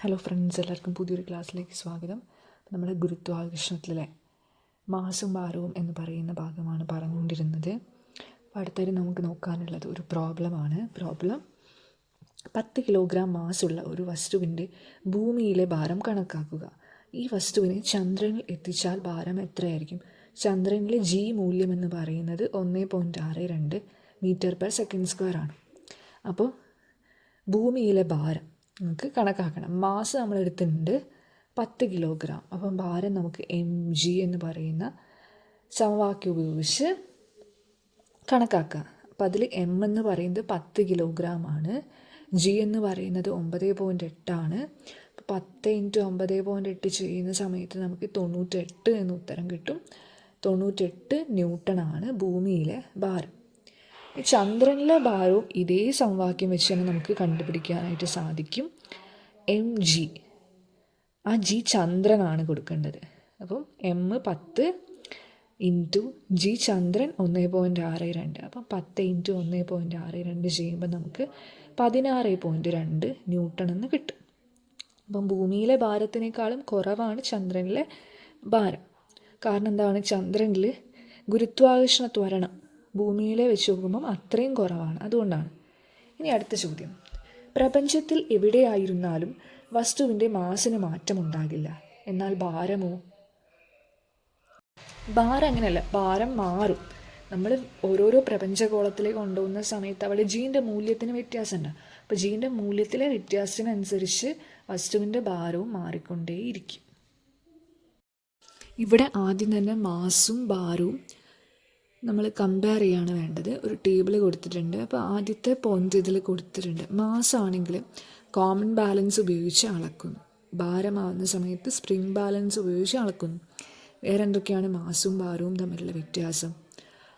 Hello friends എല്ലാവർക്കും പുതിയൊരു ക്ലാസ്സിലേക്ക് സ്വാഗതം. നമ്മുടെ ഗുരുത്വാകർഷണത്തിലെ മാസും ഭാരവും എന്ന് പറയുന്ന ഭാഗമാണ് പറഞ്ഞുകൊണ്ടിരുന്നത്. അപ്പോൾ അടുത്തൊരു നമുക്ക് നോക്കാനുള്ളത് ഒരു പ്രോബ്ലമാണ് പ്രോബ്ലം പത്ത് കിലോഗ്രാം മാസുള്ള ഒരു വസ്തുവിന്റെ ഭൂമിയിലെ ഭാരം കണക്കാക്കുക. ഈ വസ്തുവിനെ ചന്ദ്രനിൽ എത്തിച്ചാൽ ഭാരം എത്രയായിരിക്കും? ചന്ദ്രനിലെ ജി മൂല്യം എന്ന് പറയുന്നത് ഒന്ന് പോയിന്റ് ആറ് രണ്ട് മീറ്റർ പെർ സെക്കൻഡ് സ്ക്വയർ ആണ്. അപ്പോൾ ഭൂമിയിലെ ഭാരം നമുക്ക് കണക്കാക്കണം. മാസ് നമ്മൾ എടുത്തിട്ടുണ്ട് പത്ത് കിലോഗ്രാം. അപ്പം ഭാരം നമുക്ക് എം ജി എന്ന് പറയുന്ന സമവാക്യം ഉപയോഗിച്ച് കണക്കാക്കുക അപ്പം അതിൽ എം എന്ന് പറയുന്നത് പത്ത് കിലോഗ്രാം ആണ്. ജി എന്ന് പറയുന്നത് ഒമ്പത് പോയിന്റ് എട്ടാണ് പത്ത് ഇന്റു ഒമ്പത് പോയിന്റ് എട്ട് ചെയ്യുന്ന സമയത്ത് നമുക്ക് തൊണ്ണൂറ്റെട്ട് എന്ന് ഉത്തരം കിട്ടും. തൊണ്ണൂറ്റെട്ട് ന്യൂട്ടണാണ് ഭൂമിയിലെ ഭാരം. ഈ ചന്ദ്രനിലെ ഭാരവും ഇതേ സമവാക്യം വെച്ച് തന്നെ നമുക്ക് കണ്ടുപിടിക്കാനായിട്ട് സാധിക്കും. M G. ആ ജി ചന്ദ്രനാണ് കൊടുക്കേണ്ടത്. അപ്പം എം പത്ത് ഇന്റു ജി ചന്ദ്രൻ ഒന്ന് പോയിന്റ് ആറ് രണ്ട്. അപ്പം പത്ത് ഇന്റു ഒന്ന് പോയിന്റ് ആറ് രണ്ട് ചെയ്യുമ്പോൾ നമുക്ക് പതിനാറ് പോയിന്റ് രണ്ട് ന്യൂട്ടൺ എന്ന് കിട്ടും. അപ്പം ഭൂമിയിലെ ഭാരത്തിനേക്കാളും കുറവാണ് ചന്ദ്രനിലെ ഭാരം. കാരണം എന്താണ്? ചന്ദ്രനിൽ ഗുരുത്വാകർഷണ ത്വരണം ഭൂമിയിലെ വെച്ച് നോക്കുമ്പം അത്രയും കുറവാണ്. അതുകൊണ്ടാണ്. ഇനി അടുത്ത ചോദ്യം. പ്രപഞ്ചത്തിൽ എവിടെയായിരുന്നാലും വസ്തുവിന്റെ മാസിന് മാറ്റമുണ്ടാകില്ല. എന്നാൽ ഭാരമോ? ഭാരം അങ്ങനെയല്ല. ഭാരം മാറും. നമ്മൾ ഓരോരോ പ്രപഞ്ചകോളത്തിലേക്ക് കൊണ്ടുപോകുന്ന സമയത്ത് അവിടെ ജീന്റെ മൂല്യത്തിന് വ്യത്യാസമുണ്ട്. അപ്പോൾ ജീന്റെ മൂല്യത്തിലെ വ്യത്യാസത്തിനനുസരിച്ച് വസ്തുവിന്റെ ഭാരവും മാറിക്കൊണ്ടേയിരിക്കും. ഇവിടെ ആദ്യം തന്നെ മാസും ഭാരവും നമ്മൾ കമ്പയർ ചെയ്യാണ് വേണ്ടത്. ഒരു ടേബിൾ കൊടുത്തിട്ടുണ്ട്. അപ്പോൾ ആദ്യത്തെ പോയിന്റ് ഇതിൽ കൊടുത്തിട്ടുണ്ട്. മാസമാണെങ്കിൽ കോമൺ ബാലൻസ് ഉപയോഗിച്ച് അളക്കുന്നു. ഭാരമാവുന്ന സമയത്ത് സ്പ്രിംഗ് ബാലൻസ് ഉപയോഗിച്ച് അളക്കുന്നു. വേറെ എന്തൊക്കെയാണ് മാസവും ഭാരവും തമ്മിലുള്ള വ്യത്യാസം?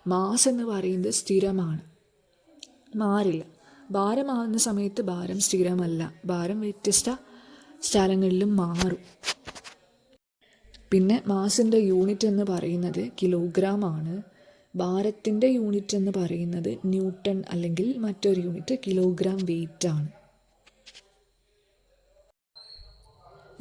മാസ് എന്ന് പറയുന്നത് സ്ഥിരമാണ്. മാറില്ല. ഭാരമാവുന്ന സമയത്ത് ഭാരം സ്ഥിരമല്ല. ഭാരം വ്യത്യസ്ത സ്ഥലങ്ങളിലും മാറും. പിന്നെ മാസിന്റെ യൂണിറ്റ് എന്ന് പറയുന്നത് കിലോഗ്രാം ആണ്. ഭാരത്തിന്റെ യൂണിറ്റ് എന്ന് പറയുന്നത് ന്യൂട്ടൺ അല്ലെങ്കിൽ മറ്റൊരു യൂണിറ്റ് കിലോഗ്രാം വെയിറ്റ് ആണ്.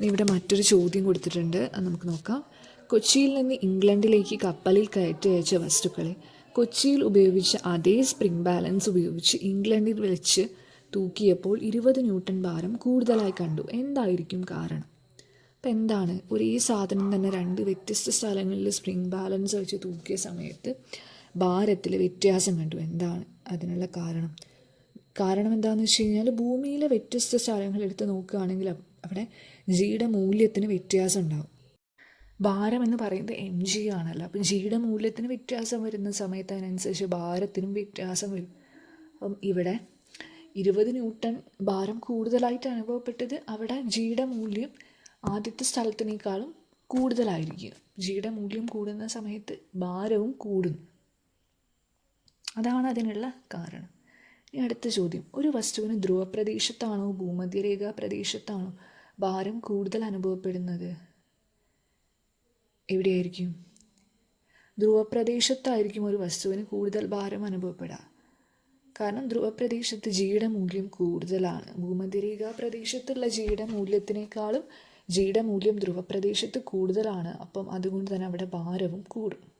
ഇവിടെ മറ്റൊരു ചോദ്യം കൊടുത്തിട്ടുണ്ട്. അത് നമുക്ക് നോക്കാം. കൊച്ചിയിൽ നിന്ന് ഇംഗ്ലണ്ടിലേക്ക് കപ്പലിൽ കയറ്റി അയച്ച വസ്തുക്കളെ കൊച്ചിയിൽ ഉപയോഗിച്ച അതേ സ്പ്രിംഗ് ബാലൻസ് ഉപയോഗിച്ച് ഇംഗ്ലണ്ടിൽ വെച്ച് തൂക്കിയപ്പോൾ ഇരുപത് ന്യൂട്ടൺ ഭാരം കൂടുതലായി കണ്ടു. എന്തായിരിക്കും കാരണം? അപ്പം എന്താണ്? ഒരേ സാധനം തന്നെ രണ്ട് വ്യത്യസ്ത സ്ഥലങ്ങളിൽ സ്പ്രിംഗ് ബാലൻസ് വെച്ച് തൂക്കിയ സമയത്ത് ഭാരത്തിൽ വ്യത്യാസം കണ്ടു. എന്താണ് അതിനുള്ള കാരണം? കാരണം എന്താണെന്ന് വെച്ച് കഴിഞ്ഞാൽ ഭൂമിയിലെ വ്യത്യസ്ത സ്ഥലങ്ങൾ എടുത്ത് നോക്കുകയാണെങ്കിൽ അവിടെ ജിയുടെ മൂല്യത്തിന് വ്യത്യാസം ഉണ്ടാകും ഭാരം എന്ന് പറയുന്നത് എം ജി ആണല്ലോ. അപ്പം ജിയുടെ മൂല്യത്തിന് വ്യത്യാസം വരുന്ന സമയത്ത് അതിനനുസരിച്ച് ഭാരത്തിനും വ്യത്യാസം വരും. അപ്പം ഇവിടെ ഇരുപത് ന്യൂട്ടൺ ഭാരം കൂടുതലായിട്ട് അനുഭവപ്പെട്ടത് അവിടെ ജിയുടെ മൂല്യം ആദ്യത്തെ സ്ഥലത്തിനേക്കാളും കൂടുതലായിരിക്കും. ജിയുടെ മൂല്യം കൂടുന്ന സമയത്ത് ഭാരവും കൂടുന്നു. അതാണ് അതിനുള്ള കാരണം. ഇനി അടുത്ത ചോദ്യം. ഒരു വസ്തുവിന് ധ്രുവപ്രദേശത്താണോ ഭൂമധ്യരേഖ പ്രദേശത്താണോ ഭാരം കൂടുതൽ അനുഭവപ്പെടുന്നത്? എവിടെയായിരിക്കും? ധ്രുവപ്രദേശത്തായിരിക്കും ഒരു വസ്തുവിന് കൂടുതൽ ഭാരം അനുഭവപ്പെടുക കാരണം ധ്രുവപ്രദേശത്ത് ജിയുടെ മൂല്യം കൂടുതലാണ്. ഭൂമധ്യരേഖ പ്രദേശത്തുള്ള ജിയുടെ മൂല്യത്തിനേക്കാളും ജിയുടെ മൂല്യം ധ്രുവപ്രദേശത്ത് കൂടുതലാണ്. അപ്പം അതുകൊണ്ട് തന്നെ അവിടെ ഭാരവും കൂടും.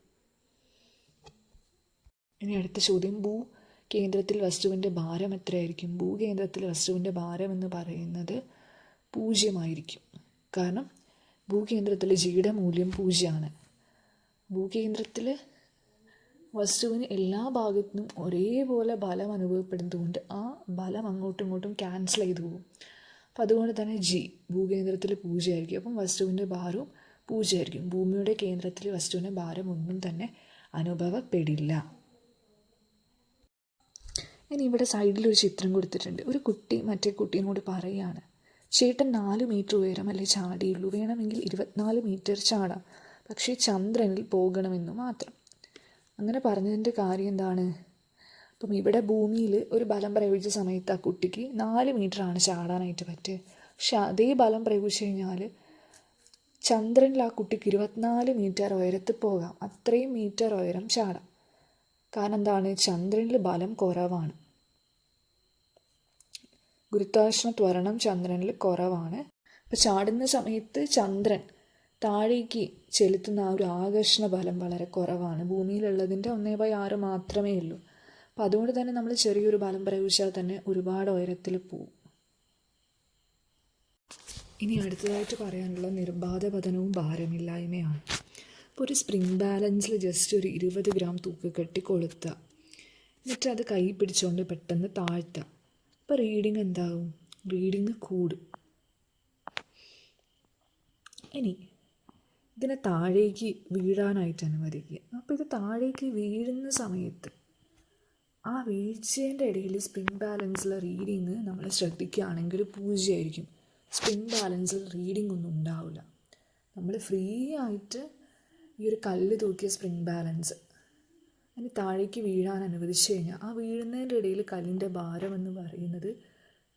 ഇനി അടുത്ത ചോദ്യം. ഭൂ കേന്ദ്രത്തിൽ വസ്തുവിന്റെ ഭാരം എത്രയായിരിക്കും? ഭൂകേന്ദ്രത്തിൽ വസ്തുവിന്റെ ഭാരം എന്ന് പറയുന്നത് പൂജ്യമായിരിക്കും. കാരണം ഭൂകേന്ദ്രത്തിൽ ജിയുടെ മൂല്യം പൂജ്യമാണ്. ഭൂകേന്ദ്രത്തിൽ വസ്തുവിന് എല്ലാ ഭാഗത്തുനിന്നും ഒരേപോലെ ബലം അനുഭവപ്പെടുന്നതുകൊണ്ട് ആ ബലം അങ്ങോട്ടും ഇങ്ങോട്ടും ക്യാൻസൽ ചെയ്തു പോകും. അപ്പം അതുകൊണ്ട് തന്നെ ജി ഭൂകേന്ദ്രത്തിൽ പൂജയായിരിക്കും. അപ്പം വസ്തുവിന്റെ ഭാരവും പൂജയായിരിക്കും. ഭൂമിയുടെ കേന്ദ്രത്തിൽ വസ്തുവിന്റെ ഭാരം ഒന്നും തന്നെ അനുഭവപ്പെടില്ല. ഇനി ഇവിടെ സൈഡിൽ ഒരു ചിത്രം കൊടുത്തിട്ടുണ്ട്. ഒരു കുട്ടി മറ്റേ കുട്ടീനോട് പറയുകയാണ് ചേട്ടൻ നാല് മീറ്റർ ഉയരം ഉയരമല്ലേ ചാടിയുള്ളൂ? വേണമെങ്കിൽ ഇരുപത്തിനാല് മീറ്റർ ചാടാം. പക്ഷേ ചന്ദ്രനിൽ പോകണമെന്ന് മാത്രം. അങ്ങനെ പറഞ്ഞതിന്റെ കാര്യം എന്താണ്? അപ്പം ഇവിടെ ഭൂമിയിൽ ഒരു ബലം പ്രയോഗിച്ച സമയത്ത് ആ കുട്ടിക്ക് നാല് മീറ്ററാണ് ചാടാനായിട്ട് പറ്റുക പക്ഷെ അതേ ബലം പ്രയോഗിച്ച് കഴിഞ്ഞാൽ ചന്ദ്രനിൽ ആ കുട്ടിക്ക് ഇരുപത്തിനാല് മീറ്റർ ഉയരത്തിൽ പോകാം. അത്രയും മീറ്റർ ഉയരം ചാടാം. കാരണം എന്താണ്? ചന്ദ്രനിൽ ബലം കുറവാണ്. ഗുരുത്വാകർഷണ ത്വരണം ചന്ദ്രനിൽ കുറവാണ്. അപ്പോൾ ചാടുന്ന സമയത്ത് ചന്ദ്രൻ താഴേക്ക് ചെലുത്തുന്ന ആ ഒരു ആകർഷണ ബലം വളരെ കുറവാണ്. ഭൂമിയിലുള്ളതിന്റെ ഒന്നേ ബൈ ആറ് മാത്രമേ ഉള്ളൂ. അപ്പോൾ അതുകൊണ്ട് തന്നെ നമ്മൾ ചെറിയൊരു ബലം പ്രയോഗിച്ചാൽ തന്നെ ഒരുപാട് ഉയരത്തിൽ പോവും. ഇനി അടുത്തതായിട്ട് പറയാനുള്ള നിർബാധ പതനവും ഭാരമില്ലായ്മയാണ്. അപ്പോൾ ഒരു സ്പ്രിംഗ് ബാലൻസിൽ ജസ്റ്റ് ഒരു ഇരുപത് ഗ്രാം തൂക്ക് കെട്ടി കൊളുത്തുക എന്നിട്ട് അത് കൈ പിടിച്ചുകൊണ്ട് പെട്ടെന്ന് താഴ്ത്തുക അപ്പോൾ റീഡിങ് എന്താകും റീഡിങ് കൂടും. ഇനി ഇതിനെ താഴേക്ക് വീഴാനായിട്ട് അനുവദിക്കുക. അപ്പോൾ ഇത് താഴേക്ക് വീഴുന്ന സമയത്ത് ആ വീഴ്ചേന്റെ ഇടയിൽ സ്പ്രിംഗ് ബാലൻസിലെ റീഡിങ് നമ്മൾ ശ്രദ്ധിക്കുകയാണെങ്കിൽ പൂജ്യമായിരിക്കും. സ്പ്രിംഗ് ബാലൻസിൽ റീഡിംഗ് ഒന്നും ഉണ്ടാവില്ല. നമ്മൾ ഫ്രീ ആയിട്ട് ഈ ഒരു കല്ല് തൂക്കിയ സ്പ്രിംഗ് ബാലൻസ് അതിന് താഴേക്ക് വീഴാൻ അനുവദിച്ചു കഴിഞ്ഞാൽ ആ വീഴുന്നതിന്റെ ഇടയിൽ കല്ലിന്റെ ഭാരം എന്ന് പറയുന്നത്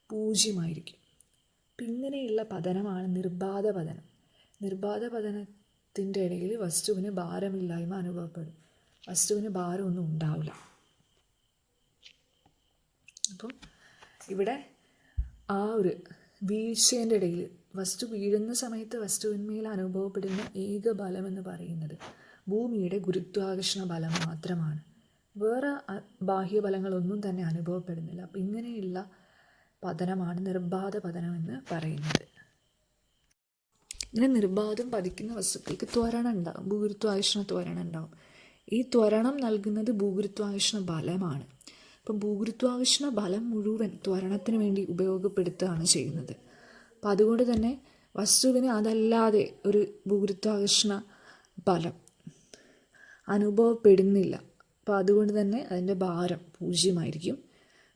പൂജ്യമായിരിക്കും. അപ്പം ഇങ്ങനെയുള്ള പതനമാണ് നിർബാധ പതനം. നിർബാധ പതനത്തിന്റെ ഇടയിൽ വസ്തുവിന് ഭാരമില്ലായ്മ അനുഭവപ്പെടും. വസ്തുവിന് ഭാരമൊന്നും ഉണ്ടാവില്ല. അപ്പം ഇവിടെ ആ ഒരു വീഴ്ചേന്റെ ഇടയിൽ വസ്തു വീഴുന്ന സമയത്ത് വസ്തുവിന്മേൽ അനുഭവപ്പെടുന്ന ഏക എന്ന് പറയുന്നത് ഭൂമിയുടെ ഗുരുത്വാകർഷണ ബലം മാത്രമാണ്. വേറെ ബാഹ്യ ബാഹ്യബലങ്ങളൊന്നും തന്നെ അനുഭവപ്പെടുന്നില്ല. അപ്പം ഇങ്ങനെയുള്ള പതനമാണ് നിർബാധ പതനം എന്ന് പറയുന്നത്. ഇങ്ങനെ നിർബാധം പതിക്കുന്ന വസ്തുക്കൾക്ക് ത്വരണം ഉണ്ടാകും ഭൂഗുരുത്വാകർഷണ ത്വരണം ഉണ്ടാകും ഈ ത്വരണം നൽകുന്നത് ഭൂഗുരുത്വാകർഷണ ബലമാണ്. അപ്പം ഭൂഗുരുത്വാകർഷണ ബലം മുഴുവൻ ത്വരണത്തിന് വേണ്ടി ഉപയോഗപ്പെടുത്തുകയാണ് ചെയ്യുന്നത്. അപ്പം അതുകൊണ്ട് തന്നെ വസ്തുവിന് അതല്ലാതെ ഒരു ഭൂഗുരുത്വാകർഷണ ബലം അനുഭവപ്പെടുന്നില്ല. അപ്പോൾ അതുകൊണ്ട് തന്നെ അതിന്റെ ഭാരം പൂജ്യമായിരിക്കും.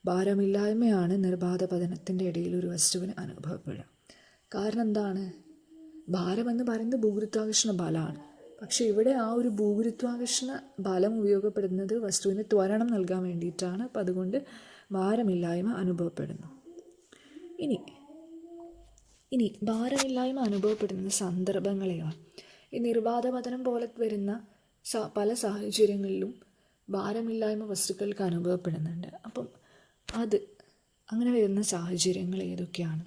ഭാരമില്ലായ്മയാണ് നിർബാധ പതനത്തിന്റെ ഇടയിൽ ഒരു വസ്തുവിന് അനുഭവപ്പെടുക. കാരണം എന്താണ്? ഭാരമെന്ന് പറയുന്നത് ഭൂഗുരുത്വാകർഷണ ബലമാണ്. പക്ഷെ ഇവിടെ ആ ഒരു ഭൂഗുരുത്വാകർഷണ ബലം ഉപയോഗപ്പെടുന്നത് വസ്തുവിന് ത്വരണം നൽകാൻ വേണ്ടിയിട്ടാണ്. അപ്പം അതുകൊണ്ട് ഭാരമില്ലായ്മ അനുഭവപ്പെടുന്നു. ഇനി ഇനി ഭാരമില്ലായ്മ അനുഭവപ്പെടുന്ന സന്ദർഭങ്ങളെയാണ് ഈ നിർബാധപതനം പോലെ വരുന്ന പല സാഹചര്യങ്ങളിലും ഭാരമില്ലായ്മ വസ്തുക്കൾക്ക് അനുഭവപ്പെടുന്നുണ്ട്. അപ്പം അത് അങ്ങനെ വരുന്ന സാഹചര്യങ്ങൾ ഏതൊക്കെയാണ്?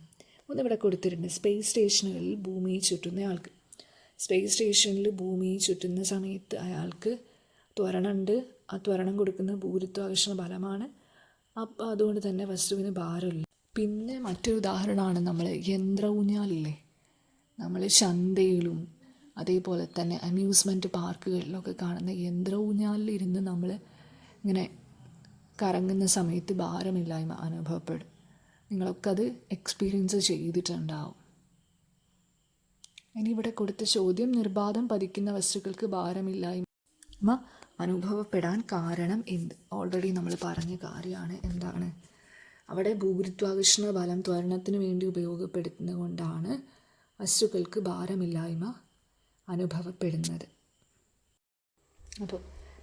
ഒന്നിവിടെ കൊടുത്തിട്ടുണ്ട്. സ്പേസ് സ്റ്റേഷനുകളിൽ ഭൂമിയെ ചുറ്റുന്ന ആൾക്ക് സ്പേസ് സ്റ്റേഷനിൽ ഭൂമി ചുറ്റുന്ന സമയത്ത് അയാൾക്ക് ത്വരണമുണ്ട് ആ ത്വരണം കൊടുക്കുന്ന ഭൂരിത്വാകർഷണ ബലമാണ്. അപ്പം അതുകൊണ്ട് തന്നെ വസ്തുവിന് ഭാരമില്ല. പിന്നെ മറ്റൊരു ഉദാഹരണമാണ് നമ്മൾ യന്ത്ര ഊഞ്ഞാലില്ലേ നമ്മൾ ചന്തയിലും അതേപോലെ തന്നെ അമ്യൂസ്മെന്റ് പാർക്കുകളിലൊക്കെ കാണുന്ന യന്ത്ര ഊഞ്ഞാലിൽ ഇരുന്ന് നമ്മൾ ഇങ്ങനെ കറങ്ങുന്ന സമയത്ത് ഭാരമില്ലായ്മ അനുഭവപ്പെടും. നിങ്ങളൊക്കെ അത് എക്സ്പീരിയൻസ് ചെയ്തിട്ടുണ്ടാവും. ഇനി ഇവിടെ കൊടുത്ത ചോദ്യം നിർബാധം പതിക്കുന്ന വസ്തുക്കൾക്ക് ഭാരമില്ലായ്മ. അനുഭവപ്പെടാൻ കാരണം എന്ത്? ഓൾറെഡി നമ്മൾ പറഞ്ഞ കാര്യമാണ് എന്താണ്? അവിടെ ഭൂഗുരുത്വാകർഷണ ബലം ത്വരണത്തിന് വേണ്ടി ഉപയോഗപ്പെടുത്തുന്നത് കൊണ്ടാണ് വസ്തുക്കൾക്ക് ഭാരമില്ലായ്മ അനുഭവപ്പെടുന്നത്. അപ്പോൾ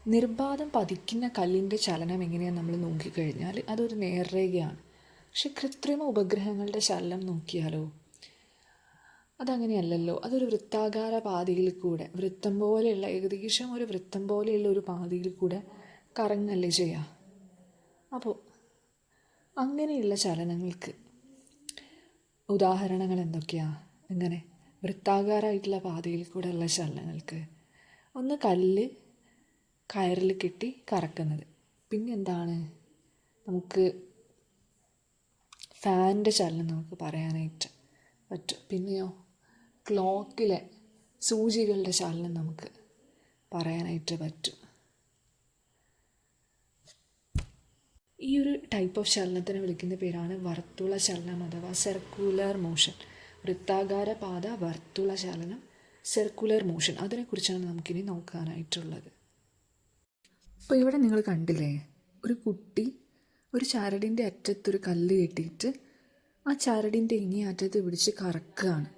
നിർബാധം പതിക്കുന്ന കല്ലിന്റെ ചലനം എങ്ങനെയാണ് നമ്മൾ നോക്കിക്കഴിഞ്ഞാൽ അതൊരു നേർരേഖയാണ്. പക്ഷെ കൃത്രിമ ഉപഗ്രഹങ്ങളുടെ ചലനം നോക്കിയാലോ? അതങ്ങനെയല്ലല്ലോ. അതൊരു വൃത്താകാര പാതയിൽ കൂടെ വൃത്തം പോലെയുള്ള ഏകദേശം ഒരു വൃത്തം പോലെയുള്ള ഒരു പാതയിൽ കൂടെ കറങ്ങല്ലേ ചെയ്യുക അപ്പോൾ അങ്ങനെയുള്ള ചലനങ്ങൾക്ക് ഉദാഹരണങ്ങൾ എന്തൊക്കെയാണ് ഇങ്ങനെ വൃത്താകാരമായിട്ടുള്ള പാതയിൽ കൂടെ ഉള്ള ചലനങ്ങൾക്ക്. ഒന്ന് കല്ല് കയറിൽ കെട്ടി കറക്കുന്നത്. പിന്നെ എന്താണ് നമുക്ക് ഫാനിന്റെ ചലനം നമുക്ക് പറയാനായിട്ട് പറ്റും. പിന്നെയോ? ക്ലോക്കിലെ സൂചികളുടെ ചലനം നമുക്ക് പറയാനായിട്ട് പറ്റും. ഈ ഒരു ടൈപ്പ് ഓഫ് ചലനത്തിനെ വിളിക്കുന്ന പേരാണ് വർത്തുള ചലനം അഥവാ സർക്കുലർ മോഷൻ വൃത്താകാര പാത വർത്തുള ചലനം സർക്കുലർ മോഷൻ അതിനെക്കുറിച്ചാണ് നമുക്കിനി നോക്കാനായിട്ടുള്ളത്. അപ്പോൾ ഇവിടെ നിങ്ങൾ കണ്ടില്ലേ? ഒരു കുട്ടി ഒരു ചരടിന്റെ അറ്റത്തൊരു കല്ല് കെട്ടിയിട്ട് ആ ചരടിന്റെ ഇങ്ങേ അറ്റത്ത് പിടിച്ച് കറക്കുകയാണ്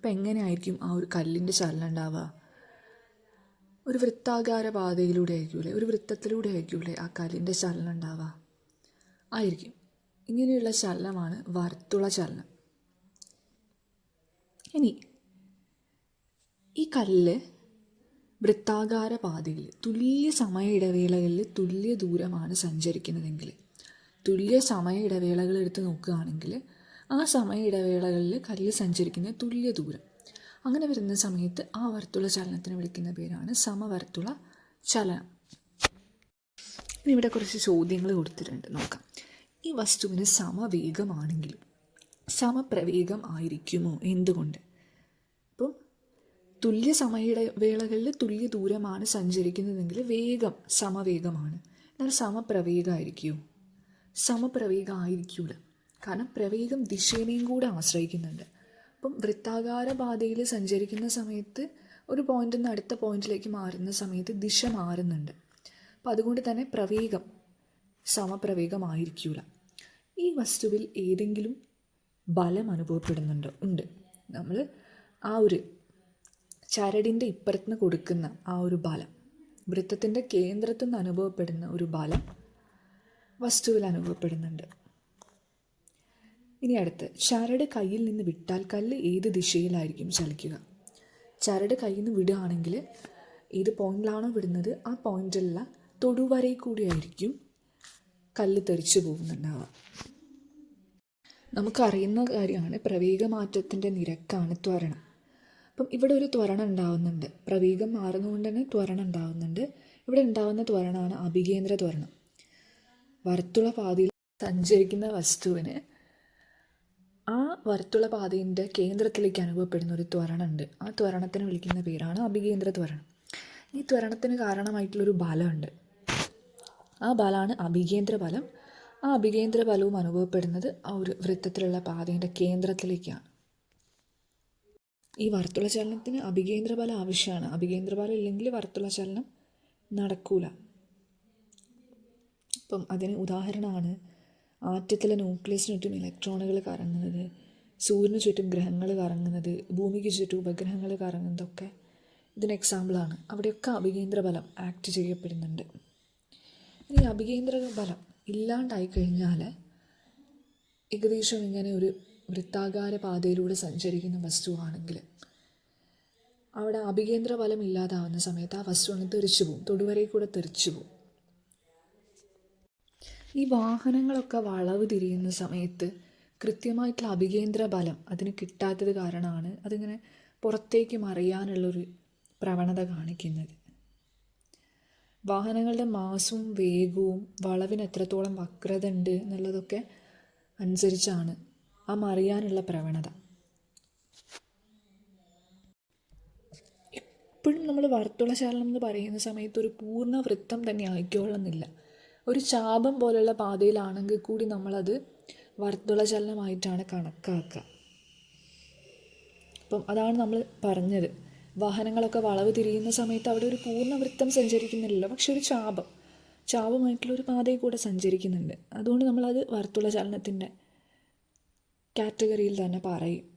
അപ്പം എങ്ങനെയായിരിക്കും ആ ഒരു കല്ലിന്റെ ചലനം ഉണ്ടാവുക? ഒരു വൃത്താകാര പാതയിലൂടെ ആയിരിക്കൂലേ ഒരു വൃത്തത്തിലൂടെ ആയിരിക്കൂലേ ആ കല്ലിന്റെ ചലനം ഉണ്ടാവുക? ആയിരിക്കും. ഇങ്ങനെയുള്ള ചലനമാണ് വർത്തുള ചലനം. ഇനി ഈ കല്ല് വൃത്താകാര പാതയിൽ തുല്യ സമയ ഇടവേളകളിൽ തുല്യ ദൂരമാണ് സഞ്ചരിക്കുന്നതെങ്കിൽ തുല്യ സമയ ഇടവേളകൾ എടുത്ത് നോക്കുകയാണെങ്കിൽ ആ സമയ ഇടവേളകളിൽ കല്ല് സഞ്ചരിക്കുന്ന തുല്യ ദൂരം. അങ്ങനെ വരുന്ന സമയത്ത് ആ വർത്തുള ചലനത്തിന് വിളിക്കുന്ന പേരാണ് സമവർത്തുള ചലനം. ഇവിടെ കുറച്ച് ചോദ്യങ്ങൾ കൊടുത്തിട്ടുണ്ട്. നോക്കാം. ഈ വസ്തുവിന് സമവേഗമാണെങ്കിലും സമപ്രവേഗം ആയിരിക്കുമോ? എന്തുകൊണ്ട്? അപ്പം തുല്യ സമയ വേളകളിൽ തുല്യ ദൂരമാണ് സഞ്ചരിക്കുന്നതെങ്കിൽ വേഗം സമവേഗമാണ്. എന്നാൽ സമപ്രവേഗമായിരിക്കുമോ സമപ്രവേഗം ആയിരിക്കൂല കാരണം പ്രവേഗം ദിശേനെയും കൂടെ ആശ്രയിക്കുന്നുണ്ട്. അപ്പം വൃത്താകാര പാതയിൽ സഞ്ചരിക്കുന്ന സമയത്ത് ഒരു പോയിന്റിൽ നിന്ന് അടുത്ത പോയിന്റിലേക്ക് മാറുന്ന സമയത്ത് ദിശ മാറുന്നുണ്ട്. അപ്പം അതുകൊണ്ട് തന്നെ പ്രവേഗം സമപ്രവേഗമായിരിക്കൂല ഈ വസ്തുവിൽ ഏതെങ്കിലും ബലം അനുഭവപ്പെടുന്നുണ്ടോ ഉണ്ട്. നമ്മൾ ആ ഒരു ചരടിന്റെ ഇപ്പുറത്തുനിന്ന് കൊടുക്കുന്ന ആ ഒരു ബലം വൃത്തത്തിന്റെ കേന്ദ്രത്തിൽ നിന്ന് അനുഭവപ്പെടുന്ന ഒരു ബലം വസ്തുവിൽ അനുഭവപ്പെടുന്നുണ്ട്. ഇനി അടുത്ത് ചരട് കയ്യിൽ നിന്ന് വിട്ടാൽ കല്ല് ഏത് ദിശയിലായിരിക്കും ചലിക്കുക? ചരട് കയ്യിൽ നിന്ന് വിടുകയാണെങ്കിൽ ഏത് പോയിന്റിലാണോ വിടുന്നത്? ആ പോയിന്റിലുള്ള തൊടുവരയിൽ കൂടിയായിരിക്കും കല്ല് തെറിച്ചു പോകുന്നുണ്ടാവുക. നമുക്കറിയുന്ന കാര്യമാണ് പ്രവേഗമാറ്റത്തിന്റെ നിരക്കാണ് ത്വരണം. അപ്പം ഇവിടെ ഒരു ത്വരണം ഉണ്ടാവുന്നുണ്ട്. പ്രവേഗം മാറുന്നതുകൊണ്ട് തന്നെ ത്വരണം ഉണ്ടാവുന്നുണ്ട്. ഇവിടെ ഉണ്ടാവുന്ന ത്വരണമാണ് അഭികേന്ദ്ര ത്വരണം. വർത്തുള പാതിയിൽ സഞ്ചരിക്കുന്ന വസ്തുവിന് ആ വരത്തുള്ള പാതയുടെ കേന്ദ്രത്തിലേക്ക് അനുഭവപ്പെടുന്ന ഒരു ത്വരണമുണ്ട് ആ ത്വരണത്തിന് വിളിക്കുന്ന പേരാണ് അഭികേന്ദ്ര ത്വരണം. ഈ ത്വരണത്തിന് കാരണമായിട്ടുള്ളൊരു ബലമുണ്ട്. ആ ബലമാണ് അഭികേന്ദ്ര ബലം. ആ അഭികേന്ദ്ര ബലവും അനുഭവപ്പെടുന്നത് ആ ഒരു വൃത്തത്തിലുള്ള പാതയുടെ കേന്ദ്രത്തിലേക്കാണ്. ഈ വർത്തുള ചലനത്തിന് അഭികേന്ദ്ര ബലം ആവശ്യമാണ്. അഭികേന്ദ്ര ബലം ഇല്ലെങ്കിൽ വർത്തുള ചലനം നടക്കൂല. അപ്പം അതിന് ഉദാഹരണമാണ് ആറ്റത്തിലെ ന്യൂക്ലിയസിന് ചുറ്റും ഇലക്ട്രോണുകൾ കറങ്ങുന്നത് സൂര്യന് ചുറ്റും ഗ്രഹങ്ങൾ കറങ്ങുന്നത് ഭൂമിക്ക് ചുറ്റും ഉപഗ്രഹങ്ങൾ കറങ്ങുന്നതൊക്കെ ഇതിന് എക്സാമ്പിളാണ് അവിടെയൊക്കെ അഭികേന്ദ്ര ബലം ആക്ട് ചെയ്യപ്പെടുന്നുണ്ട്. ഇനി അഭികേന്ദ്ര ബലം ഇല്ലാണ്ടായി കഴിഞ്ഞാൽ ഏകദേശം ഇങ്ങനെ ഒരു വൃത്താകാര പാതയിലൂടെ സഞ്ചരിക്കുന്ന വസ്തുവാണെങ്കിൽ അവിടെ അഭികേന്ദ്ര ബലം ഇല്ലാതാവുന്ന സമയത്ത് ആ വസ്തു അങ്ങ് തെറിച്ചു പോകും തൊടുവരയിൽ കൂടെ തെറിച്ചു പോകും ഈ വാഹനങ്ങളൊക്കെ വളവ് തിരിയുന്ന സമയത്ത് കൃത്യമായിട്ടുള്ള അഭികേന്ദ്ര ബലം അതിന് കിട്ടാത്തത് കാരണമാണ് അതിങ്ങനെ പുറത്തേക്ക് മറിയാനുള്ളൊരു പ്രവണത കാണിക്കുന്നത്. വാഹനങ്ങളുടെ മാസവും വേഗവും വളവിന് എത്രത്തോളം വക്രത ഉണ്ട് എന്നുള്ളതൊക്കെ അനുസരിച്ചാണ് ആ മറിയാനുള്ള പ്രവണത. എപ്പോഴും നമ്മൾ വർത്തുളശാലം എന്ന് പറയുന്ന സമയത്ത് ഒരു പൂർണ വൃത്തം തന്നെ ആയിക്കോളുന്നില്ല ഒരു ശാപം പോലുള്ള പാതയിലാണെങ്കിൽ കൂടി നമ്മളത് വർത്തുള ചലനമായിട്ടാണ് കണക്കാക്കുക. അപ്പം അതാണ് നമ്മൾ പറഞ്ഞത്. വാഹനങ്ങളൊക്കെ വളവ് തിരിയുന്ന സമയത്ത് അവിടെ ഒരു പൂർണ വൃത്തം സഞ്ചരിക്കുന്നില്ലല്ലോ. പക്ഷെ ഒരു ചാപം ചാപമായിട്ടുള്ള ഒരു പാതയിൽ കൂടെ സഞ്ചരിക്കുന്നുണ്ട്. അതുകൊണ്ട് നമ്മളത് വർത്തുള ചലനത്തിന്റെ കാറ്റഗറിയിൽ തന്നെ പറയും.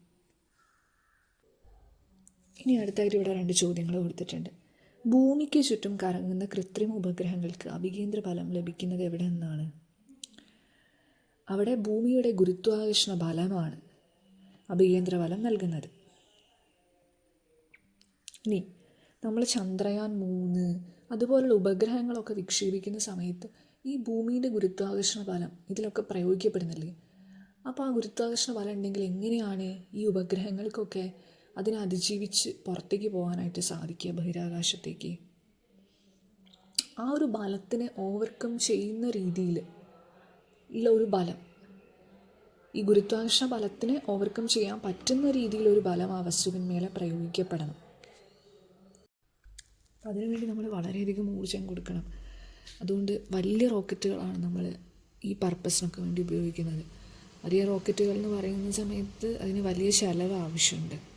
ഇനി അടുത്തായിട്ട് ഇവിടെ രണ്ട് ചോദ്യങ്ങൾ കൊടുത്തിട്ടുണ്ട്. ഭൂമിക്ക് ചുറ്റും കറങ്ങുന്ന കൃത്രിമ ഉപഗ്രഹങ്ങൾക്ക് അഭികേന്ദ്ര ഫലം ലഭിക്കുന്നത് എവിടെ നിന്നാണ് അവിടെ ഭൂമിയുടെ ഗുരുത്വാകർഷണ ബലമാണ് അഭികേന്ദ്ര ഫലം നൽകുന്നത്. ഇനി നമ്മൾ ചന്ദ്രയാൻ മൂന്ന് അതുപോലുള്ള ഉപഗ്രഹങ്ങളൊക്കെ വിക്ഷേപിക്കുന്ന സമയത്ത് ഈ ഭൂമിയുടെ ഗുരുത്വാകർഷണ ബലം ഇതിലൊക്കെ പ്രയോഗിക്കപ്പെടുന്നില്ലേ? അപ്പോൾ ആ ഗുരുത്വാകർഷണ ബലം ഉണ്ടെങ്കിൽ എങ്ങനെയാണ് ഈ ഉപഗ്രഹങ്ങൾക്കൊക്കെ അതിനെ അതിജീവിച്ച് പുറത്തേക്ക് പോകാനായിട്ട് സാധിക്കുക ബഹിരാകാശത്തേക്ക്. ആ ഒരു ബലത്തിനെ ഓവർകം ചെയ്യുന്ന രീതിയിൽ ഉള്ള ഒരു ബലം ഈ ഗുരുത്വാകർഷണ ബലത്തിനെ ഓവർകം ചെയ്യാൻ പറ്റുന്ന രീതിയിലൊരു ബലം ആ വസ്തുവിന്മേലെ പ്രയോഗിക്കപ്പെടണം. അതിനുവേണ്ടി നമ്മൾ വളരെയധികം ഊർജം കൊടുക്കണം. അതുകൊണ്ട് വലിയ റോക്കറ്റുകളാണ് നമ്മൾ ഈ പർപ്പസിനൊക്കെ വേണ്ടി ഉപയോഗിക്കുന്നത്. വലിയ റോക്കറ്റുകൾ എന്ന് പറയുന്ന സമയത്ത് അതിന് വലിയ ചിലവ് ആവശ്യമുണ്ട്.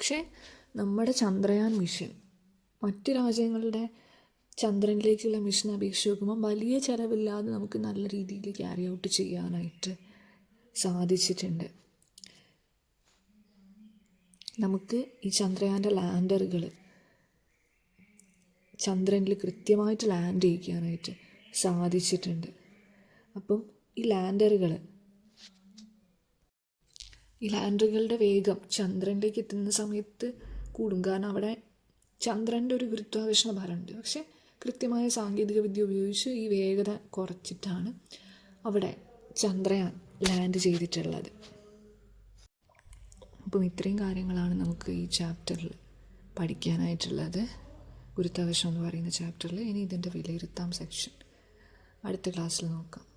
പക്ഷേ നമ്മുടെ ചന്ദ്രയാൻ മിഷൻ മറ്റു രാജ്യങ്ങളുടെ ചന്ദ്രനിലേക്കുള്ള മിഷൻ അപേക്ഷിച്ച് നോക്കുമ്പോൾ വലിയ ചിലവില്ലാതെ നമുക്ക് നല്ല രീതിയിൽ ക്യാരി ഔട്ട് ചെയ്യാനായിട്ട് സാധിച്ചിട്ടുണ്ട്. നമുക്ക് ഈ ചന്ദ്രയാന്റെ ലാൻഡറുകൾ ചന്ദ്രനിൽ കൃത്യമായിട്ട് ലാൻഡ് ചെയ്യിക്കാനായിട്ട് സാധിച്ചിട്ടുണ്ട്. അപ്പം ഈ ലാൻഡറുകൾ ഈ ലാൻഡറുകളുടെ വേഗം ചന്ദ്രനിലേക്ക് എത്തുന്ന സമയത്ത് കൂടും. കാരണം അവിടെ ചന്ദ്രന്റെ ഒരു ഗുരുത്വാകർഷണ ഭാരമുണ്ട്. പക്ഷേ കൃത്യമായ സാങ്കേതിക വിദ്യ ഉപയോഗിച്ച് ഈ വേഗത കുറച്ചിട്ടാണ് അവിടെ ചന്ദ്രയാൻ ലാൻഡ് ചെയ്തിട്ടുള്ളത്. അപ്പം ഇത്രയും കാര്യങ്ങളാണ് നമുക്ക് ഈ ചാപ്റ്ററിൽ പഠിക്കാനായിട്ടുള്ളത്. ഗുരുത്വാകർഷണം എന്ന് പറയുന്ന ചാപ്റ്ററിൽ. ഇനി ഇതിന്റെ വിലയിരുത്താം സെക്ഷൻ. അടുത്ത ക്ലാസ്സിൽ നോക്കാം.